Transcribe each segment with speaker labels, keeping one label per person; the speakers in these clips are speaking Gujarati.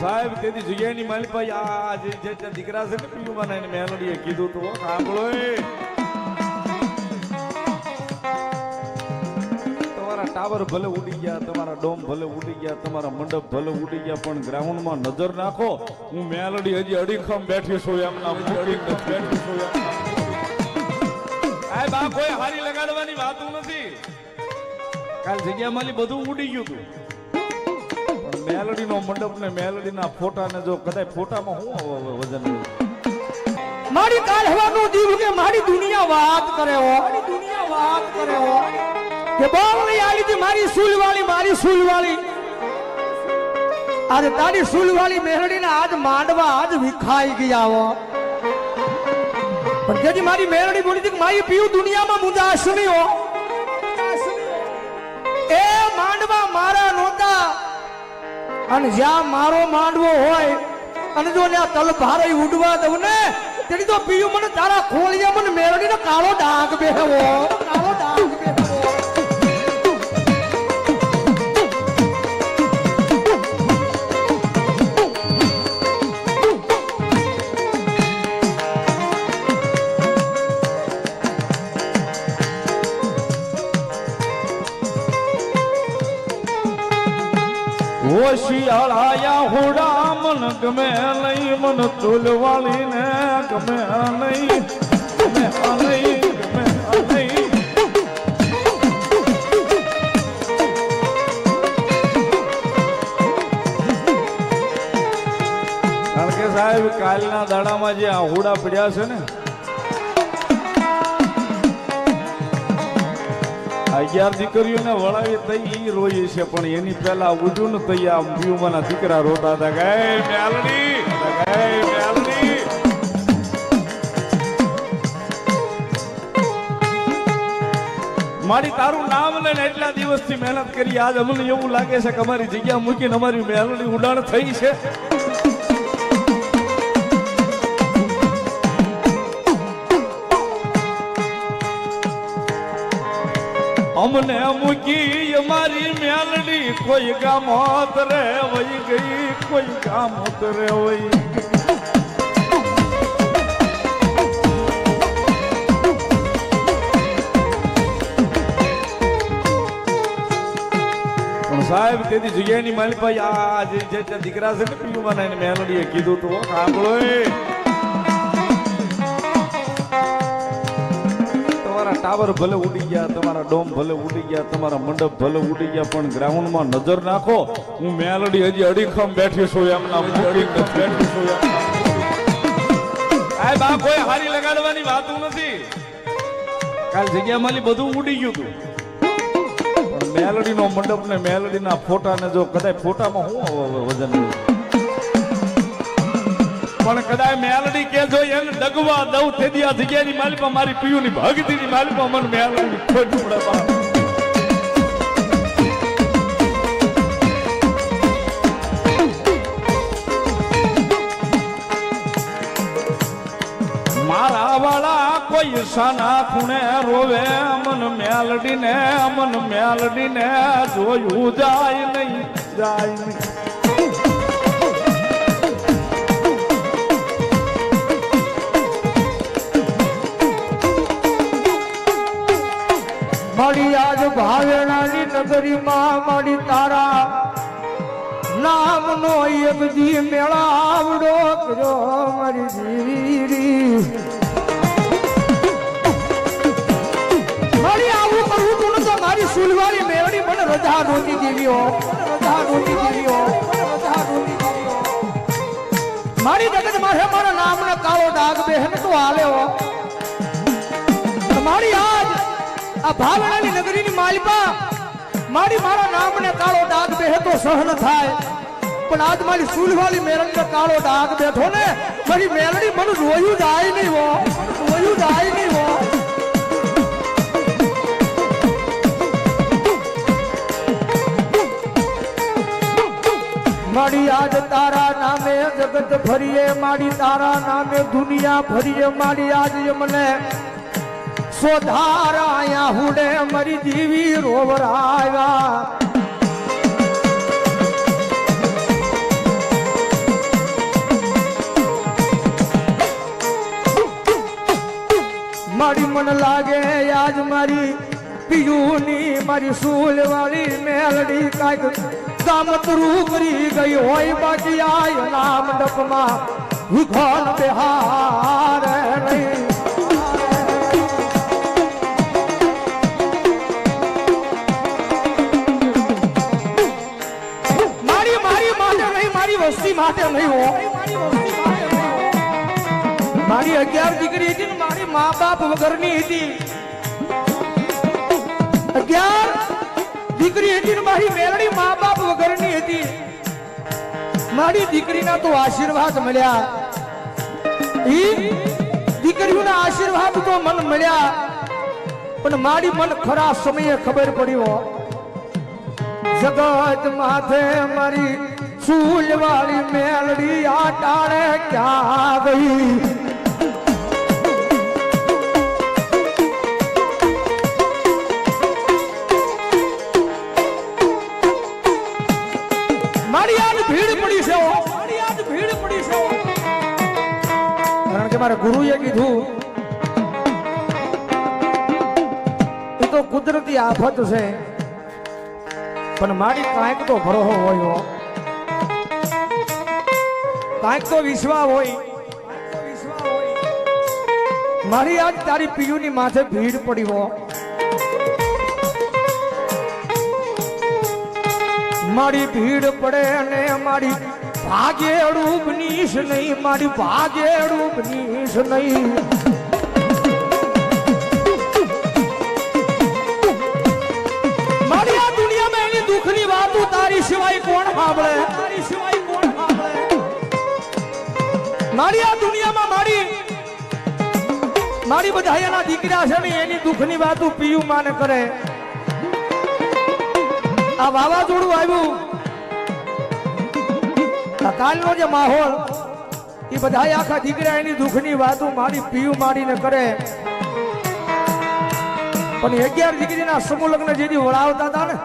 Speaker 1: સાહેબ તેથી જગ્યાની માલિક ભાઈ આ જે દીકરા છે ને પીયુમાં એને મેલોડીએ કીધું તું સાંભળો તમારા ટાવર ભલે ઉડી ગયા તમારા ડોમ ભલે ઉડી ગયા તમારા મંડપ ભલે ઉડી ગયા પણ ગ્રાઉન્ડમાં નજર નાખો હું મેલોડી હજી અડીખમ બેઠી છું એમના અડીખમ બેઠી છું આ બા કોઈ હારી લગાડવાની વાતું નથી. કાલ જગ્યા માલી બધું ઉડી ગયું હતું મેલોડીનો મંડપ ને મેલોડીના ફોટા ને જો કદાચ ફોટામાં હું વજન?
Speaker 2: મારી કાઢવાનું જીવ કે મારી દુનિયા વાત કરે હો. મારી દુનિયા વાત કરે હો. કે બોલી આલી હતી મારી સુલવાળી મારી સુલવાળી. આજે તારી સુલવાળી મેરડીના આજ માંડવા આજ વિખાઈ ગયા હો. પણ જેથી મારી મેલડી બોલી હતી મારી પીવું દુનિયામાં મુંજાશ નહીં હો. એ માંડવા મારા નહોતા. અને જ્યાં મારો માંડવો હોય, અને જો ત્યાં તલ ભારે ઉડવા દઉં ને, તેની તો પીયું મને તારા ખોળિયા મને મેળવીને કાળો ડાઘ બેહવો.
Speaker 1: હોશિયાળાયા હોડા મન ગમે નહીં, મન ચૂલવાળી ને ગમે નહીં, ગમે કે સાહેબ, કાલના દાડામાં જે આહુડા પડ્યા છે ને અગિયાર દીકરીઓને વળાવી તઈ ઈ રોઈ છે, પણ એની પહેલા ઉજું ને આ મ્યુમાના દીકરા રોતા હતા. ગાય "એ મેલડી કે મેલડી. મારી તારું નામ લઈને એટલા દિવસથી મહેનત કરી, આજ અમને એવું લાગે છે કે અમારી જગ્યા મૂકીને અમારી મેલડી ઉડાણ થઈ છે. અમને મૂકી અમારી મેલડી કોઈ ગામ રે વહી ગઈ, કોઈ ગામ રે વહી ગઈ. સાહેબ તેથી જગ્યાની માલી ભાઈ આ જે દીકરા છે ને પીયુમાં એને મેલોડીએ કીધું તું સાંભળો તમારા ટાવર ભલે ઉડી ગયા, તમારા ડોમ ભલે ઉડી ગયા, તમારા મંડપ ભલે ઉડી ગયા, પણ ગ્રાઉન્ડમાં નજર નાખો, હું મેલડી હજી અડીખમ બેઠી છું એમના બેઠી છું આ બા કોઈ હારી લગાડવાની વાત નથી. કાલ જગ્યા માલી બધું ઉડી ગયું હતું મેલડીનો મંડપ ને મેલડીના ફોટા ને જો કદાચ ફોટામાં શું વજન? પણ કદાચ મેલડી કે જો એને ડગવા દઉં તે દી આ જગ્યાની માલિકા મારી પિયુની ભગતીની માલિકા મને મેલડી ખોટું પડે. મારા વાળા કોઈ સાના ખૂણે રોવે, અમન મેલડી ને અમન મેલડી ને જોયું જાય નહીં જાય નહીં.
Speaker 2: મારી આજ ભાવેણાની નગરીમાં મારી તારા નામનો એક દી મેળા આવડો કર્યો મારી દીરી. મારી આવું સુલવાળી મેળડી મને રજા નહોતી દેવીઓ રજા નહોતી દેવીઓ રજા નહોતી મારી જગત માથે મારા નામનો કાળો ડાઘ બેહન તો આલ્યો મારી આજ આ ભાવનાની નગરીની માલિકા, મારી મારા નામને કાળો ડાઘ બેહે તો સહન થાય. પણ આજ મારી સુલવાળી ને કાળો ડાઘ બેઠો ને, મારી મેલડી મને રોયું જાય નહીં હો, રોયું જાય નહીં હો. મારી આજ તારા નામે જગત ફરીએ મારી તારા નામે દુનિયા ફરીએ મારી આજ મને સોધારાયા હુડે મરી દીવી રોવરાયા. મારી મન લાગે આજ મારી પિયુની, મારી સૂલ વાળી મેલડી કાંઈક દામતરું કરી ગઈ હોય બાકી આ નામ ડપમાં વિઘોન બિહાર. માટે નહીં મારી અગિયાર દીકરી હતી મારી મા બાપ વગરની હતી. અગિયાર દીકરી હતી મારી મેળણી મા બાપ વગરની હતી. મારી દીકરીના તો આશીર્વાદ મળ્યા. ઈ દીકરીઓના આશીર્વાદ તો મન મળ્યા. પણ મારી મન ખરા સમયે ખબર પડી હો. જગત માથે મારી સૂલ વાળી મેલડી આ ટાળે ક્યાં ગઈ? કારણ કે મારા ગુરુએ કીધું એ તો કુદરતી આફત છે. પણ મારી કાંઈક તો ભરોહો હોય. કાંઈક તો વિશ્વા હોય. મારી આજ તારી પીયુની માથે ભીડ પડી મારી ભીડ પડે અને મારી ભાગેડું બનીશ નહીં, મારી ભાગેડું બનીશ નહીં. મારી આ દુનિયામાં એની દુઃખની વાતો તારી સિવાય કોણ સાંભળે? તારી સિવાય મારી આ દુનિયામાં મારી મારી બધા એના દીકરા છે ને, એની દુઃખની વાતો પીયું માને કરે. આ વાવાઝોડું આવ્યું. કાલનો જે માહોલ, એ બધા આખા દીકરા એની દુઃખની વાતો મારી પીયું મારીને કરે. પણ અગિયાર દીકરીના સમૂહ લગ્ન જેથી વળાવતા હતા ને,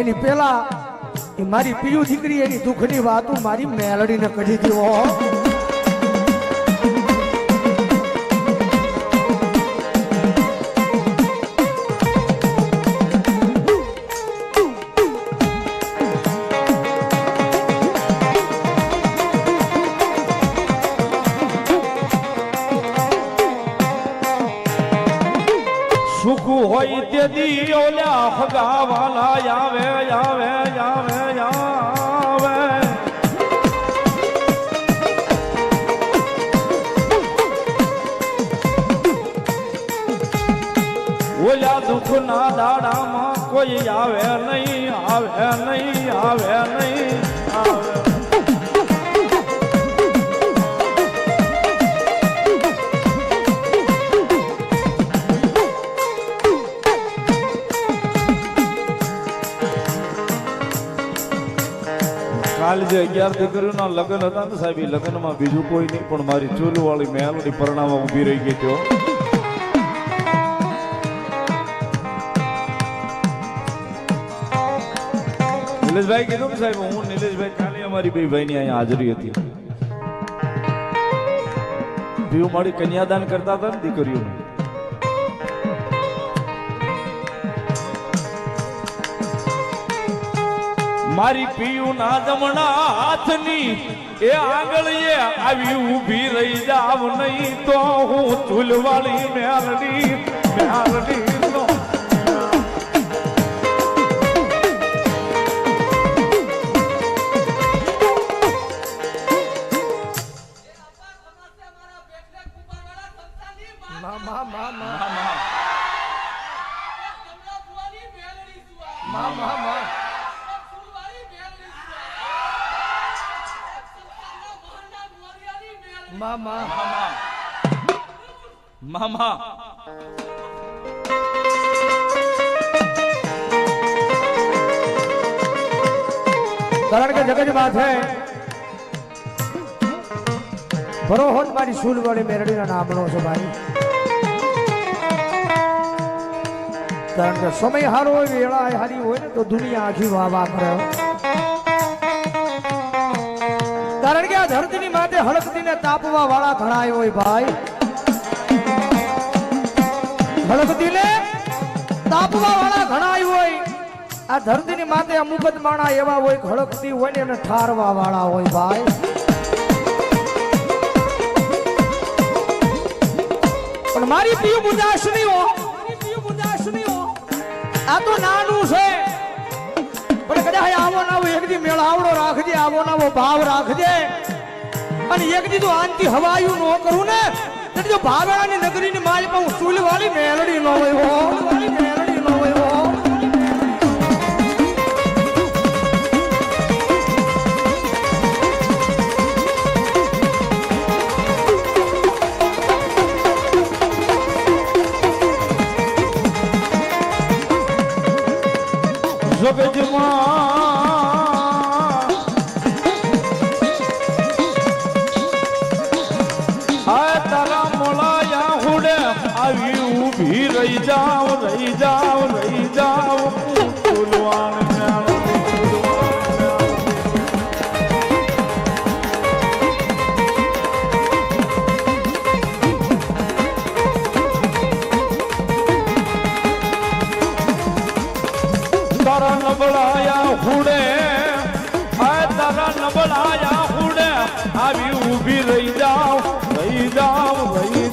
Speaker 2: એની પેલા એ મારી પીયું દીકરી એની દુઃખની વાતો મારી મેલડીને કરી દીધો
Speaker 1: ઓલા દુઃખના દાડામાં કોઈ આવે નહીં આવે નહીં આવે નહીં. કાલે જે અગિયાર દીકરીઓના લગ્ન હતા ને સાહેબ, એ લગ્નમાં બીજું કોઈ નહીં, પણ મારી ચૂલ વાળી મેલડી પરણામાં ઊભી રહી ગઈ તો નિલેશભાઈ કીધું ને સાહેબ, હું નિલેશભાઈ કાલે અમારી બે ભાઈની અહીંયા હાજરી હતી. ભીવ મારી કન્યાદાન કરતા હતા ને દીકરીઓને. મારી પીયું ના જમણા હાથની એ આંગળીએ આવી ઊભી રહી જાવ નહીં તો હું ચૂલવાળી મેલડી મેલડી
Speaker 2: મા મા મા મા મા
Speaker 1: મામા
Speaker 2: કારણ કે જગત માથે ભરોહોત મારી સૂલ વાળી મેરડીના નામનો છે ભાઈ. કારણ કે સમય હારો હોય વેળા હારી હોય ને તો દુનિયા આખી વાહ કરે કારણ કે આ ધરતીની માથે હળકતીને તાપવા વાળા ઘણા હોય ભાઈ. ને તાપવા વાળા ઘણા હોય. આ ધરતીની માથે અમુક જ માણા એવા હોય હળકતી હોય ને એને ઠારવા વાળા હોય ભાઈ. પણ મારી પીયુ મુદાસનીઓ, મારી પીયુ મુદાસનીઓ આ તો નાનું છે. પણ કદાચ આવો નાવો એક દી મેળાવડો રાખજે, આવો નાવો ભાવ રાખજે. અને એક દી તો આનથી હવાયું ન કરું ને. જો ભાવેણાની નગરીની માલ પણ સુલવાળી મેલડી ન હોય
Speaker 1: નબળાયા હુડે આ તારા નબળાયા હુડે આવી ઊભી રહી જાવ રહી જાવ રહી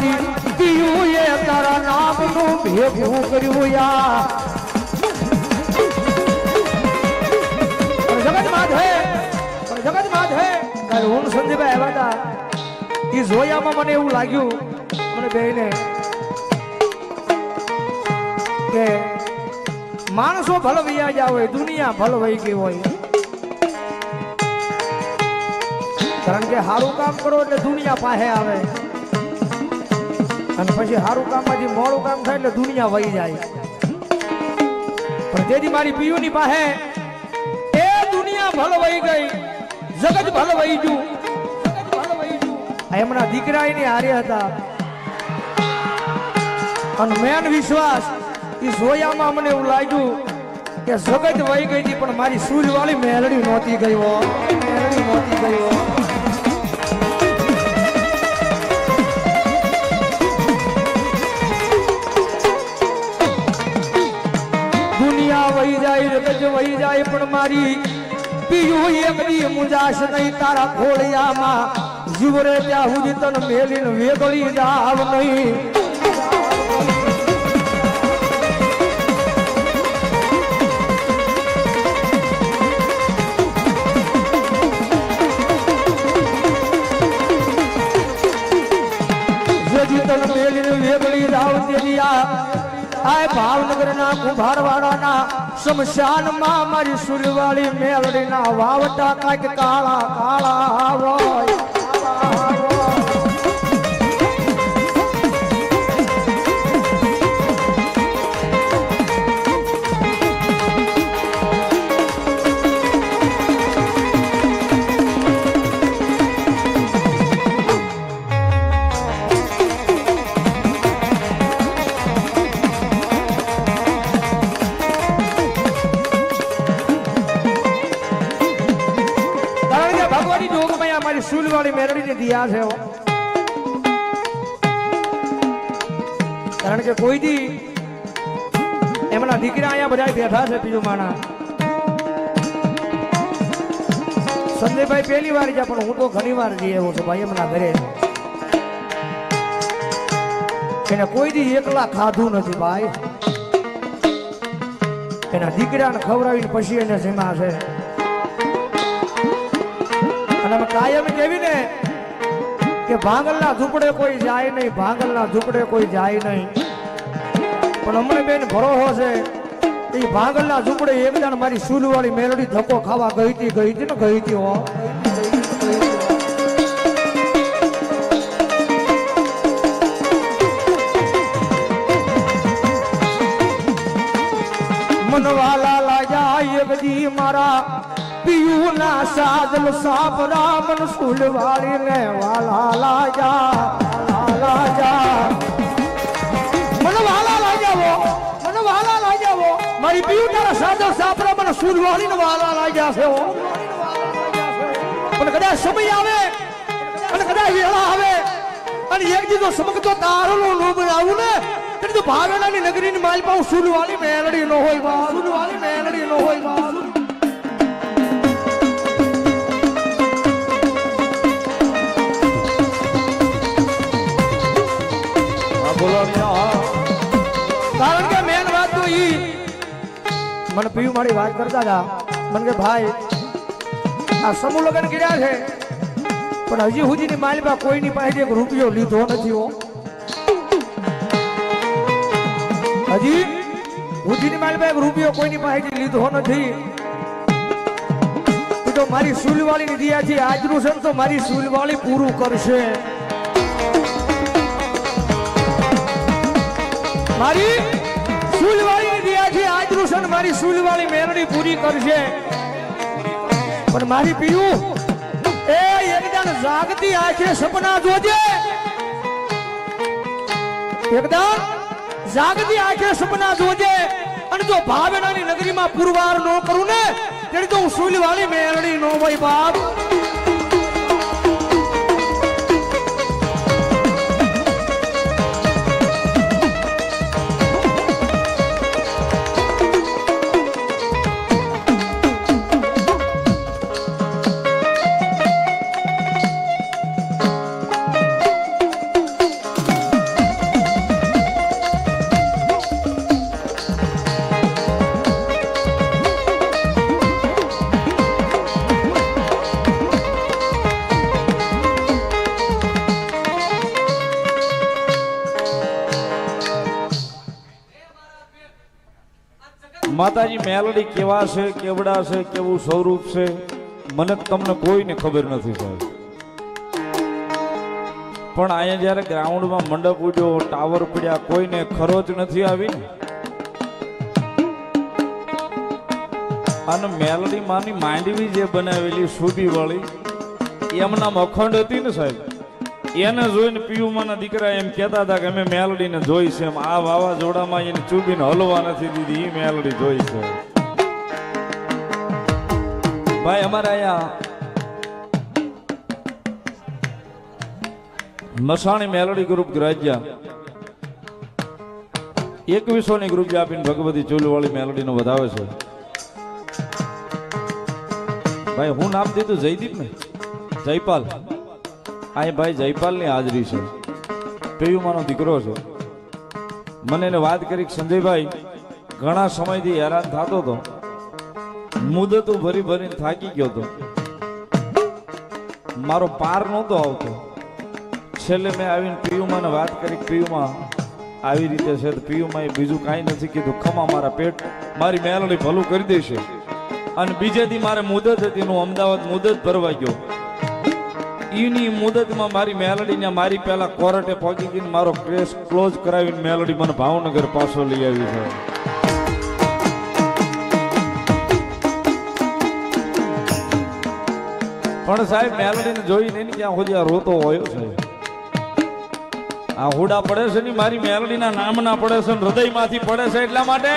Speaker 2: મારી પીયું એ તારા નામનું ભેગું કર્યું યાર જગત માધે જગત માધે કાલે હું ને આવ્યા હતા. એ જોયામાં મને એવું લાગ્યું, મને બેને કે માણસો ભલવૈયા ગયા હોય દુનિયા ભલવાઈ ગઈ હોય. કારણ કે સારું કામ કરો એટલે દુનિયા પાસે આવે. અને પછી સારું કામમાંથી મોડું કામ થાય એટલે દુનિયા વહી જાય. પણ તેથી મારી પીયુની પાસે એ દુનિયા ભલે વહી ગઈ, જગત વહી ગયું. ગયું. એમના દીકરા એની હારે હતા. અને મેન વિશ્વાસ એ જોયામાં મને એવું લાગ્યું કે જગત વહી ગઈ હતી, પણ મારી સૂર્યવાળી મેલડી નહોતી હો. મેલડી નહોતી ગઈ વહી જાય પણ મારી પીયું એક દી મુજાશ નહીં, તારા ખોળિયામાં જીવરે ત્યાં સુધી તન મેલીને વેગળી જાવ નહીં. તન મેલીને વેગળી જાવ તેથી આ ભાવનગર ના કુંભારવાડા ના શમશાનમાં મારી સુરવાળી મેલડી ના વાવટા કાંઈક કાળા કાળા હોય. ભગવાનની જોગમાં આ મારી સુલવાળી મેરડીને દિયા છે કારણ કે કોઈ દી એમના દીકરા અહીંયા બધા બેઠા છે બીજું માણા. સંજયભાઈ પહેલી વાર ગયા, પણ હું તો ઘણી વાર જઈ આવ્યો છું ભાઈ એમના ઘરે. એને કોઈ દી એકલા ખાધું નથી ભાઈ. એના દીકરાને ખવડાવીને પછી એને જેમાં છે. અને કાયમ કેવી ને કે ભાંગલના ઝૂંપડે કોઈ જાય નહીં, ભાંગલના ઝૂંપડે કોઈ જાય નહીં. પણ અમને બેન ભરોહો છે એ ભાંગલના ઝૂંપડે એક જણ મારી સુલવાળી મેલડી ધક્કો ખાવા ગઈ હતી ગઈ હતી ને ગઈ હતી હો. મનવાલા લાગ્યા એક દી મારા પિયું મુસાફ રામ સાપ વાળી ને વાલા લાજા લાજા. મને વાલા લાજાવો મને વાલા લાજાવો મારી પિયું તારા સાજલ સાપ રામન વાળી ને વાલા લાજા છે. પણ કદાચ સમય આવે, અને કદાચ વેળા આવે, અને એક દીધો સમકતો તારલો લોભ આવું ને એટલે તો ભાવેલાની નગરીની માલ પાઉં સુરવાળી મેલડી નો હોય બા સુરવાળી મેલડી નો હોય
Speaker 1: બોલો
Speaker 2: કારણ કે મેન વાત તો ઈ, મને પીયું મારી વાત કરતા હતા. મને કે ભાઈ, આ સમૂહ લગ્ન કર્યા છે, પણ હજી સુધીની માલિકા કોઈની પાસે એક રૂપિયો લીધો નથી હો. હજી સુધીની માલિકા એક રૂપિયો કોઈની પાસેથી લીધો નથી. તો મારી સુલવાળી નિધિયાથી આજનું છે તો મારી સુલવાળી પૂરું કરશે. મારી સુલવાળી દિયાથી આજ રોશન મારી સુલવાળી મેરડી પૂરી કરશે. પણ મારી પીયું, એ એકદમ જાગતી આંખે સપના જોજે. એકદમ જાગતી આંખે સપના જોજે. અને જો ભાવેનાની નગરીમાં પુરવાર ન કરું ને તેની તો હું સુલવાળી મેરણી નો હોય બાપ.
Speaker 1: માતાજી મેલડી કેવા છે, કેવડા છે, કેવું સ્વરૂપ છે, મને તમને કોઈને ખબર નથી સાહેબ. પણ અહીંયા જ્યારે ગ્રાઉન્ડમાં મંડપ ઉડ્યો, ટાવર પડ્યા, કોઈને ખરોચ નથી આવી અને મેલડી માની માંડવી જે બનાવેલી સુબી વાળી એમના અખંડ હતી ને સાહેબ? એને જોઈને પિયુમાના દીકરા એમ કહેતા હતા કે અમે મેલડીને જોઈ છે. આ વાવાઝોડામાં એને ચૂબીને હલવા નથી દીધી એ મેલડી જોઈ છે. ભાઈ, અમારે અહીંયા મસાણી મેલડી ગ્રુપ ગ્રાજ્યા. એકવીસો ની ગ્રુપ આપીને ભગવતી ચૂલવાળી મેલડીનો વધાવે છે. ભાઈ, હું નામ દીધું જયદીપ ને જયપાલ. અહીં ભાઈ જયપાલની હાજરી છે. પેયુમાનો દીકરો છે? મને એને વાત કરી સંજયભાઈ, ઘણા સમયથી હેરાન થતો હતો. મુદતો ભરી ભરીને થાકી ગયો હતો. મારો પાર નહોતો આવતો. છેલ્લે મેં આવીને પિયુમાને વાત કરી પિયુમાં આવી રીતે છે તો પિયુમાં એ બીજું કાંઈ નથી કીધું. ખમા મારા પેટ, મારી મેલડી ભલું કરી દેશે. અને બીજેથી મારે મુદત હતી હું અમદાવાદ મુદત ભરવા ગયો. ઈની મુદતમાં મારી મેલડીને મારી પહેલા કોર્ટે પહોંચી મારો કેસ ક્લોઝ કરાવીને મેલડી મને ભાવનગર પાછો લઈ આવી છે. પણ સાહેબ, મેલડીને જોઈને નહીં ક્યાં સુધી આ રોતો હોય છે? આ હુડા પડે છે ને, મારી મેલડીના નામના પડે છે હૃદયમાંથી પડે છે એટલા માટે.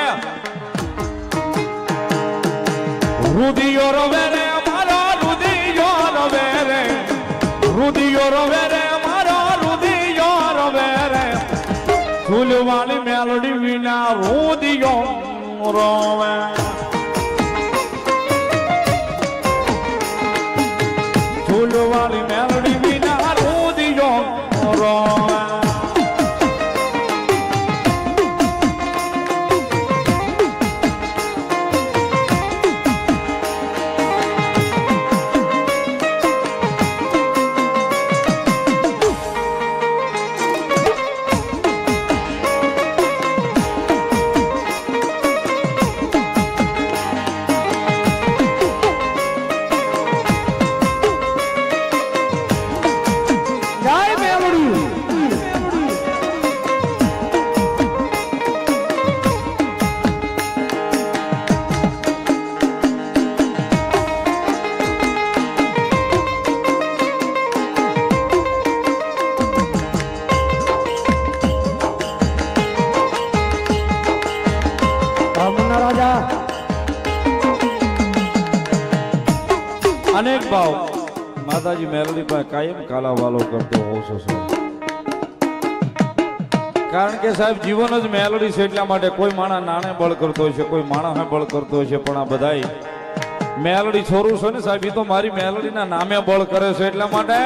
Speaker 1: રુધિયો રવે રે અમારો રુધિયો રવે રે. રુદિયો રવે રે અમારો રુદિયો રવે રે. ફૂલવાળી મેલોડી વિના રુદિયો રોવે. અનેક ભાવ. માતાજી મેલડી પાસે કાયમ કાલા વાલો કરતો હોઉં. કારણ કે, સાહેબ, જીવન જ મેલડી છે એટલા માટે કોઈ માણા નાણે બળ કરતો હોય છે, કોઈ માણસ બળ કરતો છે, પણ આ બધા મેલડી છોરું છે ને, સાહેબ એ તો મારી મેલડીના નામે બળ કરે છે એટલા માટે.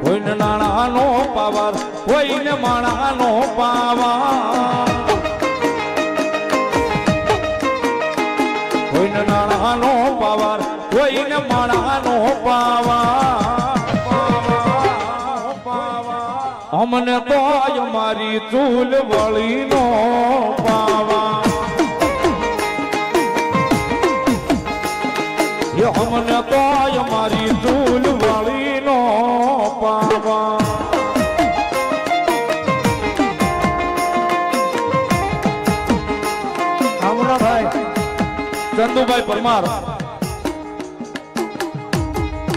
Speaker 1: કોઈને નાણાનો પાવાર, કોઈને માણાનો પાવર. કોઈને નાણાનો પાવાર, કોઈને માણાનો પાવર. અમને તો મારી ચૂલ વળીનો પાવા અમને તો મારી પરમાર.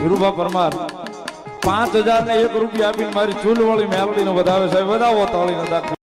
Speaker 1: વિરુભા પરમાર. પાંચ હજાર ને એક રૂપિયા આપીને મારી ચૂલવાળી મેલડી નો વધાવે સાહેબ વધાવો તાળી